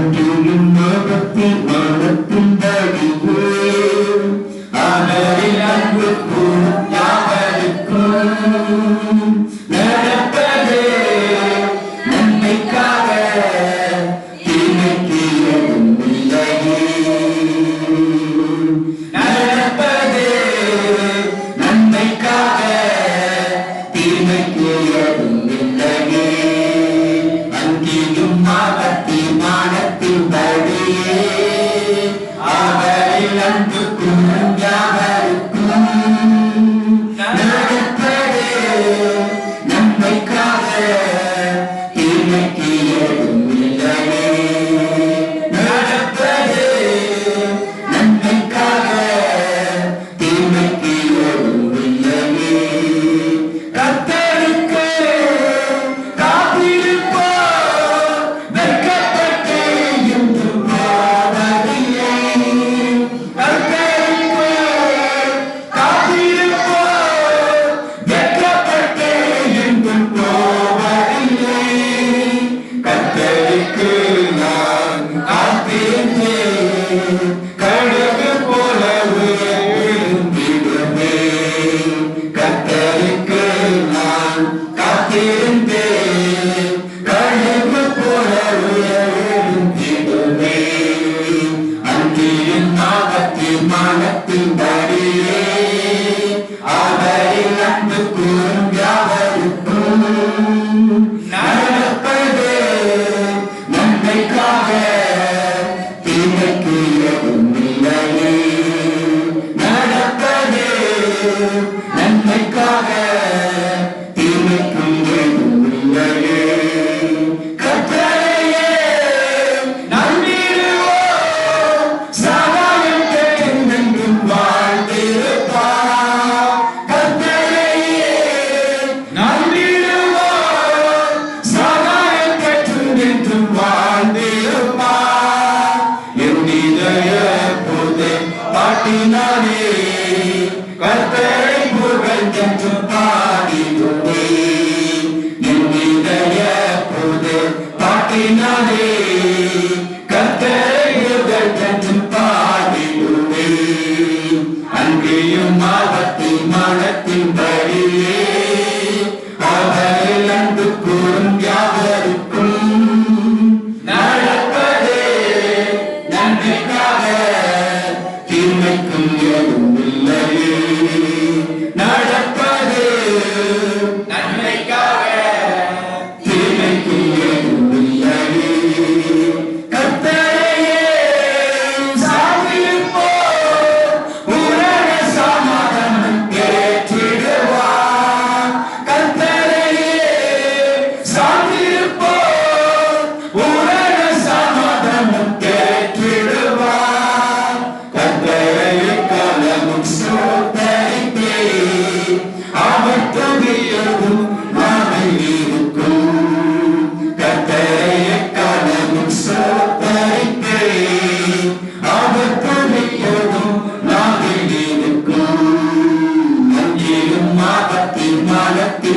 அன்றியும் மகத்தில் மனத்தின் வழியே Daddy, I'm the good. Amen. ذلك اليوم الذي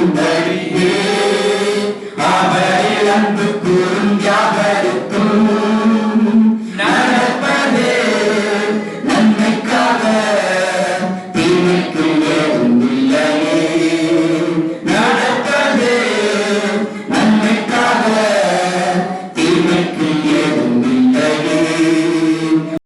mighty is